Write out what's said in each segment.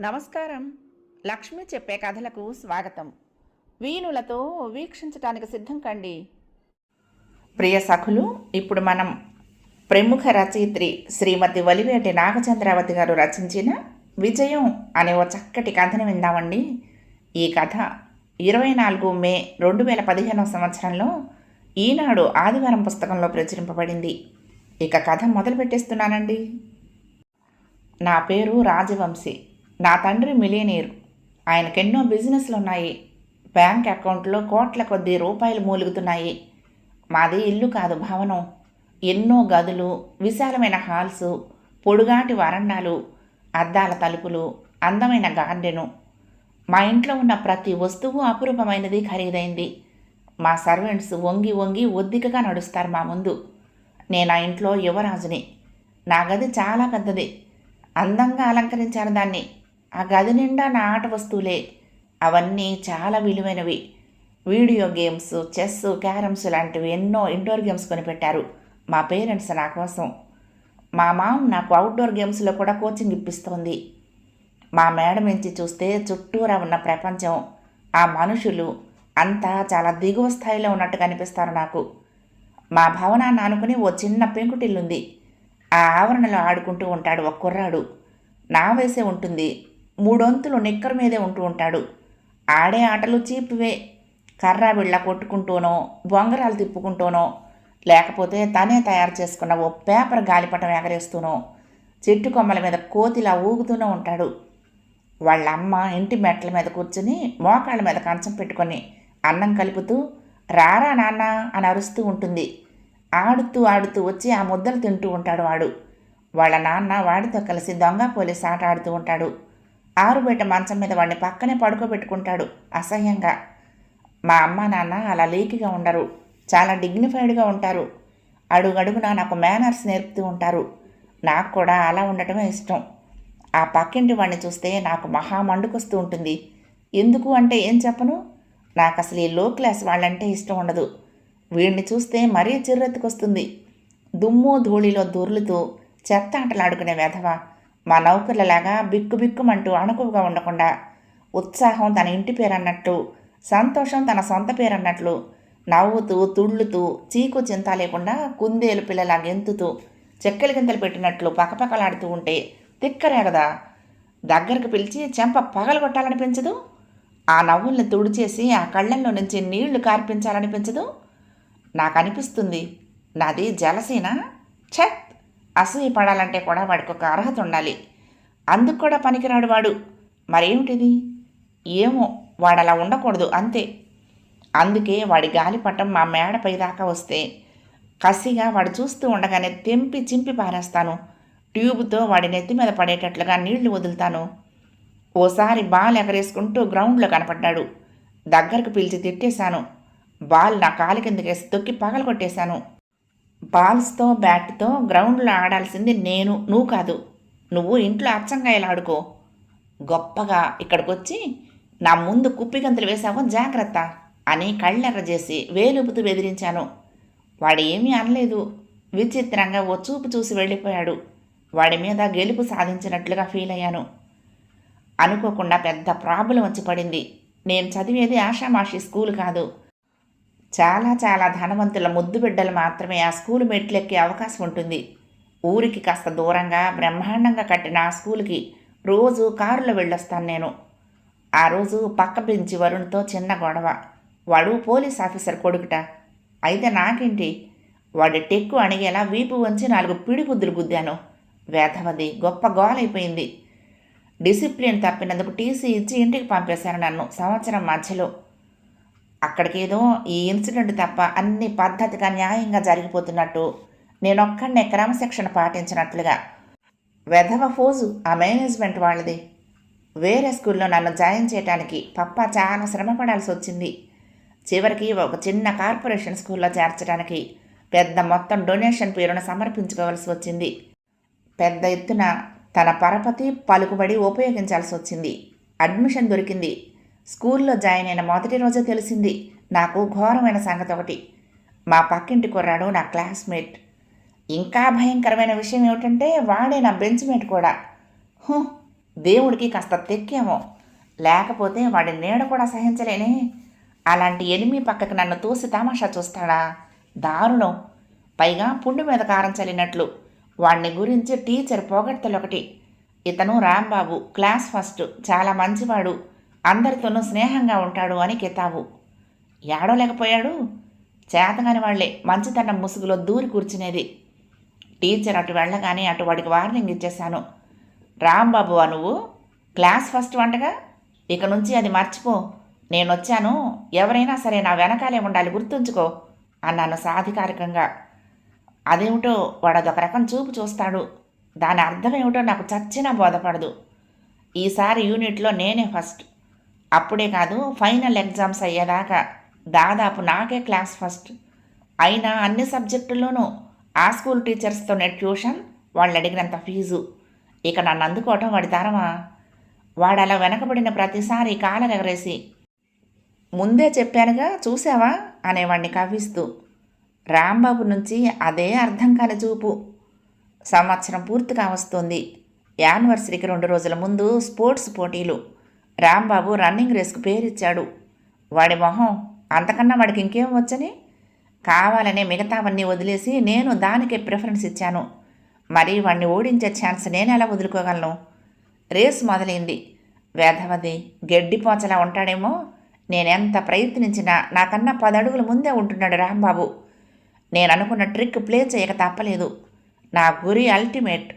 నమస్కారం. లక్ష్మి చెప్పే కథలకు స్వాగతం. వీణులతో వీక్షించటానికి సిద్ధం కండి. ప్రియ సఖులు ఇప్పుడు మనం ప్రముఖ రచయిత్రి శ్రీమతి వలివేటి నాగచంద్రావతి గారు రచించిన విజయం అనే ఓ చక్కటి కథను విందామండి. ఈ కథ ఇరవై నాలుగు మే రెండు వేల పదిహేనవ సంవత్సరంలో ఈనాడు ఆదివారం పుస్తకంలో ప్రచురింపబడింది. ఇక కథ మొదలు పెట్టేస్తున్నానండి. నా పేరు రాజవంశీ. నా తండ్రి మిలియనీర్. ఆయనకెన్నో బిజినెస్లు ఉన్నాయి బ్యాంక్ అకౌంట్లో కోట్ల కొద్దీ రూపాయలు మూలుగుతున్నాయి. మాది ఇల్లు కాదు భవనం. ఎన్నో గదులు విశాలమైన హాల్స్ పొడుగాటి వరండాలు అద్దాల తలుపులు అందమైన గార్డెను. మా ఇంట్లో ఉన్న ప్రతి వస్తువు అపురూపమైనది ఖరీదైంది. మా సర్వెంట్స్ వంగి వంగి ఒద్దికగా నడుస్తారు మా ముందు. నేను ఆ ఇంట్లో యువరాజుని. నా గది చాలా పెద్దది. అందంగా అలంకరించాను దాన్ని. ఆ గది నిండా నా ఆట వస్తువులే. అవన్నీ చాలా విలువైనవి. వీడియో గేమ్స్ చెస్ క్యారమ్స్ లాంటివి ఎన్నో ఇండోర్ గేమ్స్ కొనిపెట్టారు. మా పేరెంట్స్ నా కోసం. మా మామ నాకు అవుట్డోర్ గేమ్స్లో కూడా కోచింగ్ ఇప్పిస్తోంది. మా మేడం నుంచి చూస్తే చుట్టూరా ఉన్న ప్రపంచం. ఆ మనుషులు అంతా చాలా దిగువ స్థాయిలో ఉన్నట్టు కనిపిస్తారు నాకు. మా భవనాన్ని ఆనుకుని ఓ చిన్న పెంకుటిల్లుంది. ఆ ఆవరణలో ఆడుకుంటూ ఉంటాడు ఒక కుర్రాడు. నా వయసే ఉంటుంది. మూడొంతులు నిక్కర మీదే ఉంటూ ఉంటాడు. ఆడే ఆటలు చీపువే. కర్రా బిళ్ళ కొట్టుకుంటూనో బొంగరాలు తిప్పుకుంటూనో లేకపోతే తనే తయారు చేసుకున్న ఓ పేపర్ గాలిపటం ఎగరేస్తూనో చెట్టు కొమ్మల మీద కోతిలా ఊగుతూనే ఉంటాడు. వాళ్ళ అమ్మ ఇంటి మెట్ల మీద కూర్చుని మోకాళ్ళ మీద కంచం పెట్టుకొని అన్నం కలుపుతూ రారా నాన్న అని అరుస్తూ ఉంటుంది. ఆడుతూ ఆడుతూ వచ్చి ఆ ముద్దలు తింటూ ఉంటాడు వాడు. వాళ్ళ నాన్న వాడితో కలిసి దొంగ పోలీస్ ఆట ఆడుతూ ఉంటాడు. ఆరుబయట మంచం మీద వాడిని పక్కనే పడుకోబెట్టుకుంటాడు అసహ్యంగా. మా అమ్మ నాన్న అలా లీకిగా ఉండరు. చాలా డిగ్నిఫైడ్గా ఉంటారు. అడుగడుగునా నాకు మేనర్స్ నేర్పుతూ ఉంటారు. నాకు కూడా అలా ఉండటమే ఇష్టం. ఆ పక్కింటి వాడిని చూస్తే నాకు మహా మండుకొస్తూ ఉంటుంది. ఎందుకు అంటే ఏం చెప్పను? నాకు అసలు ఈ లో క్లాస్ వాళ్ళంటే ఇష్టం ఉండదు. వీడిని చూస్తే మరీ చిర్రెత్తుకొస్తుంది. దుమ్ము ధూళిలో దొర్లుతూ చెత్త ఆటలాడుకునే వెధవ మా నౌకర్లలాగా బిక్కు బిక్కుమంటూ అణుకువగా ఉండకుండా ఉత్సాహం తన ఇంటి పేరన్నట్టు సంతోషం తన సొంత పేరన్నట్లు నవ్వుతూ తుళ్ళుతూ చీకు చింత లేకుండా కుందేలు పిల్లలా గెంతుతూ చెక్కలు గింతలు పెట్టినట్లు పకపకలాడుతూ ఉంటే తిక్కరేగదా దగ్గరకు పిలిచి చెంప పగలగొట్టాలనిపించదు? ఆ నవ్వుల్ని తుడిచేసి ఆ కళ్ళల్లో నుంచి నీళ్ళు కార్పించాలనిపించదు? నాకు అనిపిస్తుంది నాది జలసీన. ఛత్ అసూయ పడాలంటే కూడా వాడికి ఒక అర్హత ఉండాలి. అందుకు కూడా పనికిరాడు వాడు. మరేమిటిది? ఏమో వాడు అలా ఉండకూడదు అంతే. అందుకే వాడి గాలిపటం మా మేడపై దాకా వస్తే కసిగా వాడు చూస్తూ ఉండగానే తెంపి చింపి పారేస్తాను. ట్యూబ్తో వాడి నెత్తి మీద పడేటట్లుగా నీళ్ళు వదులుతాను. ఓసారి బాల్ ఎగరేసుకుంటూ గ్రౌండ్లో కనపడ్డాడు. దగ్గరకు పిలిచి తిట్టేశాను. బాల్ నా కాలి కిందకేసి తొక్కి పగలగొట్టేశాను. బాల్స్తో బ్యాట్తో గ్రౌండ్లో ఆడాల్సింది నేను నువ్వు కాదు. నువ్వు ఇంట్లో అచ్చంగా ఇలా ఆడుకో. గొప్పగా ఇక్కడికొచ్చి నా ముందు కుప్పిగంతులు వేశావో జాగ్రత్త అని కళ్ళెర్ర చేసి వేలుపుతూ బెదిరించాను. వాడు ఏమీ అనలేదు. విచిత్రంగా ఓ చూపు చూసి వెళ్ళిపోయాడు. వాడి మీద గెలుపు సాధించినట్లుగా ఫీల్ అయ్యాను అనుకోకుండా పెద్ద ప్రాబ్లం వచ్చి పడింది. నేను చదివేది ఆషామాషి స్కూల్ కాదు. చాలా చాలా ధనవంతుల ముద్దు బిడ్డలు మాత్రమే ఆ స్కూల్ మెట్లెక్కే అవకాశం ఉంటుంది. ఊరికి కాస్త దూరంగా బ్రహ్మాండంగా కట్టిన ఆ స్కూల్కి రోజు కారులో వెళ్ళొస్తాను నేను. ఆ రోజు పక్క బెంచి వరుణ్తో చిన్న గొడవ. వాడు పోలీస్ ఆఫీసర్ కొడుకుట. అయితే నాకేంటి? వాడి టెక్కు అణిగేలా వీపు వంచి నాలుగు పిడిగుద్దులు గుద్దాను. వేధవది గొప్ప గోలైపోయింది. డిసిప్లిన్ తప్పినందుకు టీసీ ఇచ్చి ఇంటికి పంపేశాను నన్ను సంవత్సరం మధ్యలో. అక్కడికేదో ఈ ఇన్సిడెంట్ తప్ప అన్ని పద్ధతిగా న్యాయంగా జరిగిపోతున్నట్టు. నేనొక్కడనే క్రమశిక్షణ పాటించినట్లుగా. వెధవ ఫోజు ఆ మేనేజ్మెంట్ వాళ్ళది. వేరే స్కూల్లో నన్ను జాయిన్ చేయడానికి పప్ప చాలా శ్రమ పడాల్సి వచ్చింది. చివరికి ఒక చిన్న కార్పొరేషన్ స్కూల్లో చేర్చడానికి పెద్ద మొత్తం డొనేషన్ పేరును సమర్పించుకోవాల్సి వచ్చింది. పెద్ద ఎత్తున తన పరపతి పలుకుబడి ఉపయోగించాల్సి వచ్చింది. అడ్మిషన్ దొరికింది. స్కూల్లో జాయిన్ అయిన మొదటి రోజే తెలిసింది నాకు ఘోరమైన సంగతి ఒకటి మా పక్కింటి కుర్రాడు నా క్లాస్మేట్. ఇంకా భయంకరమైన విషయం ఏమిటంటే వాడే నా బెంచ్మేట్ కూడా. హూ దేవుడికి కాస్త తెక్కేమో. లేకపోతే వాడి నీడ కూడా సహించలేనే. అలాంటి ఎనిమి పక్కకి నన్ను తోసి తమాషా చూస్తాడా? దారుణం. పైగా పుండు మీద కారం చల్లినట్లు. వాడిని గురించి టీచర్ పొగడ్తలు ఒకటి ఇతను రాంబాబు క్లాస్ ఫస్ట్ చాలా మంచివాడు. అందరితోనూ స్నేహంగా ఉంటాడు అని కితాబు. ఏడవలేకపోయాడు? చేతగాని వాళ్ళే మంచితనం ముసుగులో దూరి కూర్చునేది. టీచర్ అటు వెళ్ళగానే అటు వాడికి వార్నింగ్ ఇచ్చేశాను. రాంబాబు ఆ నువ్వు? క్లాస్ ఫస్ట్ వంటగా? ఇక నుంచి అది మర్చిపో. నేను వచ్చాను ఎవరైనా సరే నా వెనకాలే ఉండాలి గుర్తుంచుకో అన్నాను సాధికారికంగా. అదేమిటో వాడు అదొక రకం చూపు చూస్తాడు. దాని అర్థం ఏమిటో నాకు చచ్చినా బోధపడదు. ఈసారి యూనిట్లో నేనే ఫస్ట్. అప్పుడే కాదు ఫైనల్ ఎగ్జామ్స్ అయ్యేదాకా దాదాపు నాకే క్లాస్ ఫస్ట్. అయినా అన్ని సబ్జెక్టుల్లోనూ ఆ స్కూల్ టీచర్స్తోనే ట్యూషన్ వాళ్ళు అడిగినంత ఫీజు. ఇక నన్ను అందుకోవటం వాడి తరమా? వాడు అలా వెనకబడిన ప్రతిసారి కాలరెగరేసి ముందే చెప్పానుగా చూసావా? అనేవాడిని కవ్విస్తూ రాంబాబు నుంచి అదే అర్థం కాని చూపు సంవత్సరం పూర్తిగా వస్తుంది. యానివర్సరీకి రెండు రోజుల ముందు స్పోర్ట్స్ పోటీలు. రాంబాబు రన్నింగ్ రేస్కు పేరిచ్చాడు. వాడి మొహం అంతకన్నా వాడికి ఇంకేం వచ్చని? కావాలనే మిగతావన్నీ వదిలేసి నేను దానికే ప్రిఫరెన్స్ ఇచ్చాను. మరి వాడిని ఓడించే ఛాన్స్ నేను ఎలా వదులుకోగలను? రేసు మొదలైంది. వేధవది గడ్డిపోచలా ఉంటాడేమో? నేనెంత ప్రయత్నించినా నాకన్నా పదడుగుల ముందే ఉంటున్నాడు రాంబాబు. నేను అనుకున్న ట్రిక్ ప్లే చేయక తప్పలేదు. నా గురి అల్టిమేట్.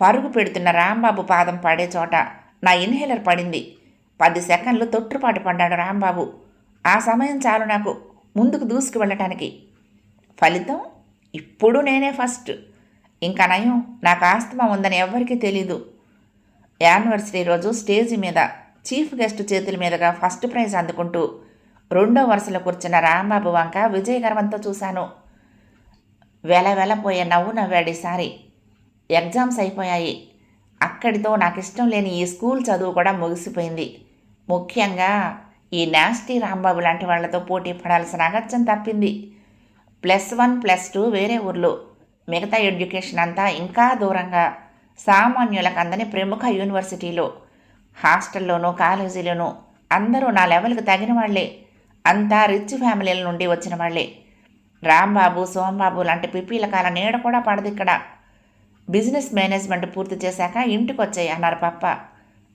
పరుగు పెడుతున్న రాంబాబు పాదం పడే చోట నా ఇన్హేలర్ పడింది. పది సెకండ్లు తొట్టుపాటు పడ్డాడు రాంబాబు. ఆ సమయం చాలు నాకు ముందుకు దూసుకు వెళ్ళటానికి. ఫలితం? ఇప్పుడు నేనే ఫస్ట్. ఇంకా నయం. నాకు ఆస్తమా ఉందని ఎవ్వరికీ తెలీదు. యానివర్సరీ రోజు స్టేజి మీద చీఫ్ గెస్ట్ చేతుల మీదుగా ఫస్ట్ ప్రైజ్ అందుకుంటూ రెండో వరుసలో కూర్చున్న రాంబాబు వంక విజయగర్వంతో చూశాను. వెల వెలపోయే నవ్వు నవ్వాడిసారి ఎగ్జామ్స్ అయిపోయాయి. అక్కడితో నాకు ఇష్టం లేని ఈ స్కూల్ చదువు కూడా ముగిసిపోయింది. ముఖ్యంగా ఈ నాస్టీ రాంబాబు లాంటి వాళ్ళతో పోటీ పడాల్సిన అగత్యం తప్పింది. ప్లస్ వన్ ప్లస్ టూ వేరే ఊర్లో. మిగతా ఎడ్యుకేషన్ అంతా ఇంకా దూరంగా. సామాన్యులకు అందని ప్రముఖ యూనివర్సిటీలో. హాస్టల్లోనూ కాలేజీలోనూ అందరూ నా లెవెల్కి తగిన వాళ్ళే అంతా రిచ్ ఫ్యామిలీల నుండి వచ్చిన వాళ్ళే రాంబాబు సోంబాబు లాంటి పిప్పీలకాల నీడ కూడా పడదు ఇక్కడ. బిజినెస్ మేనేజ్మెంట్ పూర్తి చేశాక ఇంటికి వచ్చాయి అన్నారు పప్ప.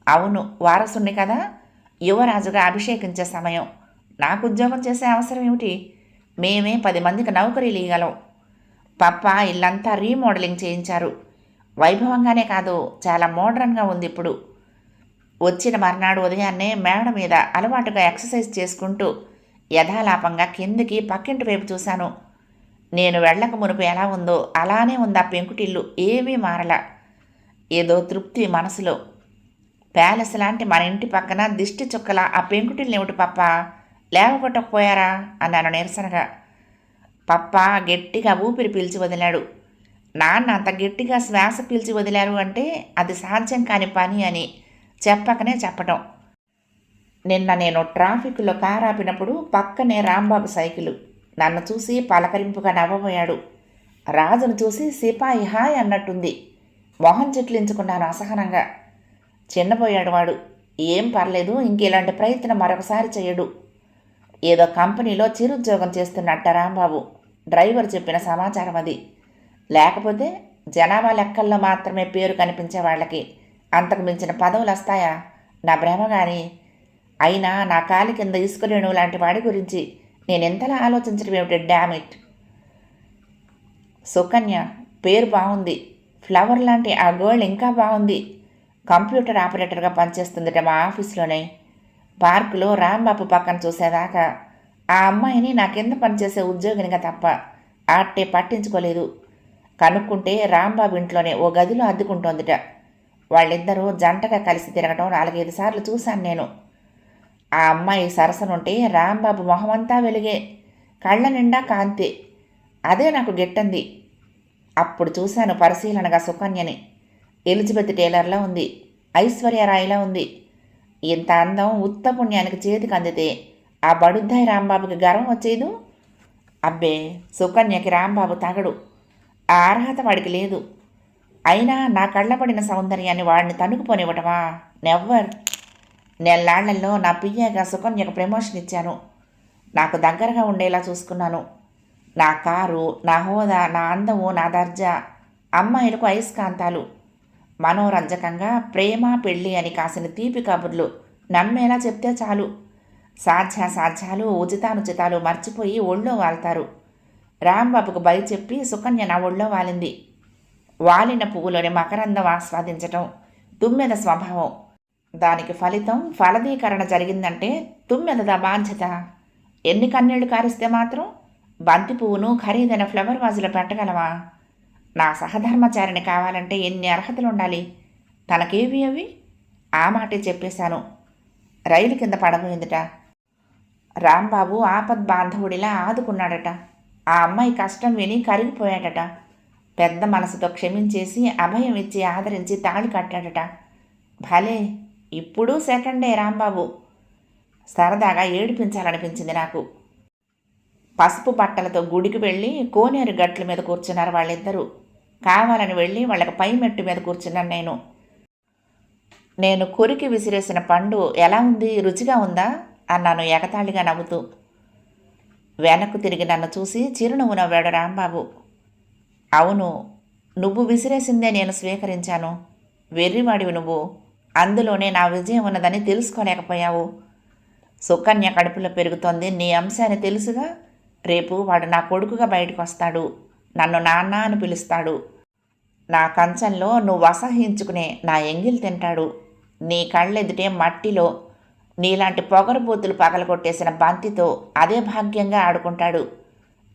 అవును వారసుని కదా? యువరాజుగా అభిషేకించే సమయం. నాకు ఉద్యోగం చేసే అవసరం ఏమిటి? మేమే పది మందికి నౌకరీలు ఇవ్వగలం పప్ప ఇల్లంతా రీమోడలింగ్ చేయించారు. వైభవంగానే కాదు చాలా మోడ్రన్గా ఉంది ఇప్పుడు. వచ్చిన మర్నాడు ఉదయాన్నే మేడ మీద అలవాటుగా ఎక్సర్సైజ్ చేసుకుంటూ యథాలాపంగా కిందికి పక్కింటి వైపు చూశాను. నేను వెళ్ళక మునుపు ఎలా ఉందో అలానే ఉంది ఆ పెంకుటిల్లు ఏమీ మారల. ఏదో తృప్తి మనసులో. ప్యాలెస్ లాంటి మన ఇంటి పక్కన దిష్టి చుక్కల ఆ పెంకుటిల్ని ఏమిటి పప్ప లేవగొట్టకపోయారా? అన్నాను నిరసనగా పప్ప గట్టిగా ఊపిరి పీల్చి వదిలాడు. నాన్న అంత గట్టిగా శ్వాస పీల్చి వదిలారు అంటే అది సాధ్యం కాని పని అని చెప్పకనే చెప్పటం. నిన్న నేను ట్రాఫిక్లో కారు ఆపినప్పుడు పక్కనే రాంబాబు సైకిలు. నన్ను చూసి పలకరింపుగా నవ్వబోయాడు. రాజును చూసి సిపాయి హాయ్ అన్నట్టుంది. మొహం చిట్లించుకున్నాను అసహనంగా. చిన్నపోయాడు వాడు. ఏం పర్లేదు ఇంకెలాంటి ప్రయత్నం మరొకసారి చేయడు ఏదో కంపెనీలో చిరుద్యోగం చేస్తున్నట్ట రాంబాబు. డ్రైవర్ చెప్పిన సమాచారం అది. లేకపోతే జనాభా లెక్కల్లో మాత్రమే పేరు కనిపించే వాళ్ళకి అంతకు మించిన పదవులు వస్తాయా? నా భ్రమ కానీ అయినా నా కాలి కింద ఇసుకరేణు లాంటి వాడి గురించి నేను ఎంతలా ఆలోచించడం ఏమిటి? డామిట్ సుకన్య పేరు బాగుంది. ఫ్లవర్ లాంటి ఆ గర్ల్ ఇంకా బాగుంది. కంప్యూటర్ ఆపరేటర్గా పనిచేస్తుందట మా ఆఫీస్లోనే. పార్కులో రాంబాబు పక్కన చూసేదాకా ఆ అమ్మాయిని నా కింద పనిచేసే ఉద్యోగినిగా తప్ప ఆట్టే పట్టించుకోలేదు. కనుక్కుంటే రాంబాబు ఇంట్లోనే ఓ గదిలో అద్దుకుంటోందిట. వాళ్ళిద్దరూ జంటగా కలిసి తిరగటం నాలుగైదు సార్లు చూశాను నేను. ఆ అమ్మాయి సరసనుంటే రాంబాబు మొహమంతా వెలిగే కళ్ళ నిండా కాంతి. అదే నాకు గిట్టంది. అప్పుడు చూశాను పరిశీలనగా సుకన్యని. ఎలిజబెత్ టేలర్లా ఉంది. ఐశ్వర్యరాయిలా ఉంది. ఇంత అందం ఉత్తపుణ్యానికి చేతికి అందితే ఆ బడుద్దాయి రాంబాబుకి గర్వం వచ్చేదు? అబ్బే సుకన్యకి రాంబాబు తగడు. ఆ అర్హత వాడికి లేదు. అయినా నా కళ్ళపడిన సౌందర్యాన్ని వాడిని తణుకుపోనివ్వటమా నెవ్వర్ నెల్లాళ్ళలో నా పియ్యగా సుకన్యకు ప్రమోషన్ ఇచ్చాను. నాకు దగ్గరగా ఉండేలా చూసుకున్నాను. నా కారు నా హోదా నా అందము నా దర్జా అమ్మాయిలకు అయస్కాంతాలు. మనోరంజకంగా ప్రేమ పెళ్ళి అని కాసిన తీపి కబుర్లు నమ్మేలా చెప్తే చాలు. సాధ్యాసాధ్యాలు ఉచితానుచితాలు మర్చిపోయి ఒళ్ళో వాళ్తారు. రాంబాబుకు బయ చెప్పి సుకన్య నా ఒళ్ళో వాలింది. వాలిన పువ్వులోని మకరందం ఆస్వాదించటం దుమ్మెద స్వభావం. దానికి ఫలితం ఫలదీకరణ జరిగిందంటే తుమ్మెదదా బాధ్యత. ఎన్ని కన్నీళ్ళు కారిస్తే మాత్రం బంతి పువ్వును ఖరీదైన ఫ్లవర్ వాజులో పెట్టగలవా? నా సహధర్మచారిని కావాలంటే ఎన్ని అర్హతలు ఉండాలి? తనకేవి అవి? ఆ మాటే చెప్పేశాను. రైలు కింద పడబోయిందిట. రాంబాబు ఆపద్ బాంధవుడిలా ఆదుకున్నాడట. ఆ అమ్మాయి కష్టం విని కరిగిపోయాడట. పెద్ద మనసుతో క్షమించేసి అభయం ఇచ్చి ఆదరించి తాళి కట్టాడట. భలే! ఇప్పుడు సెకండే రాంబాబు. సరదాగా ఏడిపించాలనిపించింది నాకు. పసుపు బట్టలతో గుడికి వెళ్ళి కోనేరు గట్ల మీద కూర్చున్నారు వాళ్ళిద్దరూ. కావాలని వెళ్ళి వాళ్ళకి పై మెట్టు మీద కూర్చున్నాను నేను. నేను కొరికి విసిరేసిన పండు ఎలా ఉంది? రుచిగా ఉందా? అన్నాను ఎగతాళిగా నవ్వుతూ. వెనక్కు తిరిగి నన్ను చూసి చిరునవ్వు నవ్వాడు రాంబాబు. అవును నువ్వు విసిరేసిందే నేను స్వీకరించాను. వెర్రివాడివి నువ్వు. అందులోనే నా విజయం ఉన్నదని తెలుసుకోలేకపోయావు. సుకన్య కడుపులో పెరుగుతోంది. నీ అంశాన్ని తెలుసుగా. రేపు వాడు నా కొడుకుగా బయటకు వస్తాడు నన్ను నాన్న అని పిలుస్తాడు. నా కంచంలో నువ్వు అసహించుకునే నా ఎంగిల్ తింటాడు. నీ కళ్ళెదుటే మట్టిలో నీలాంటి పొగరుబోతులు పగలగొట్టేసిన బంతితో అదే భాగ్యంగా ఆడుకుంటాడు.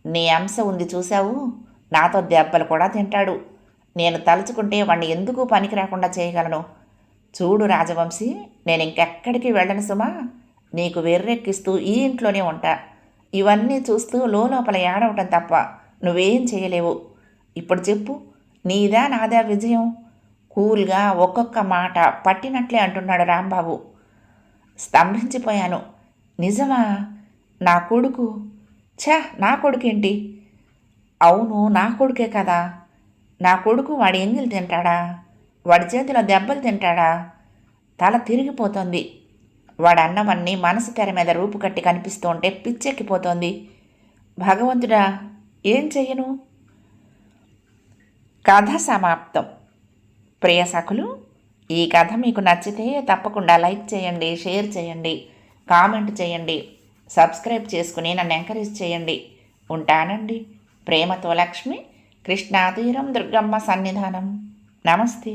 నీ అంశ ఉంది చూశావు? నాతో దెబ్బలు కూడా తింటాడు. నేను తలుచుకుంటే వాణ్ణి ఎందుకు పనికి రాకుండా చేయగలను? చూడు రాజవంశీ నేను ఇంకెక్కడికి వెళ్ళను సుమా. నీకు వెర్రెక్కిస్తూ ఈ ఇంట్లోనే ఉంటా. ఇవన్నీ చూస్తూ లోపల ఏడవటం తప్ప నువ్వేం చేయలేవు. ఇప్పుడు చెప్పు నీదా నాదా విజయం? కూల్గా ఒక్కొక్క మాట పట్టినట్లే అంటున్నాడు రాంబాబు. స్తంభించిపోయాను. నిజమా? నా కొడుకు? ఛా నా కొడుకేంటి? అవును నా కొడుకే కదా. నా కొడుకు వాడి ఎంగిల్ తింటాడా? వాడి చేతిలో దెబ్బలు తింటాడా? తల తిరిగిపోతుంది. వాడన్నవన్నీ మనసు తెర మీద రూపుకట్టి కనిపిస్తూ ఉంటే పిచ్చెక్కిపోతోంది. భగవంతుడా ఏం చెయ్యను? కథ సమాప్తం. ప్రియ సఖులు ఈ కథ మీకు నచ్చితే తప్పకుండా లైక్ చేయండి షేర్ చేయండి కామెంట్ చేయండి సబ్స్క్రైబ్ చేసుకుని నన్ను ఎంకరేజ్ చేయండి. ఉంటానండి. ప్రేమతో లక్ష్మి కృష్ణాతీరం దుర్గమ్మ సన్నిధానం. నమస్తే.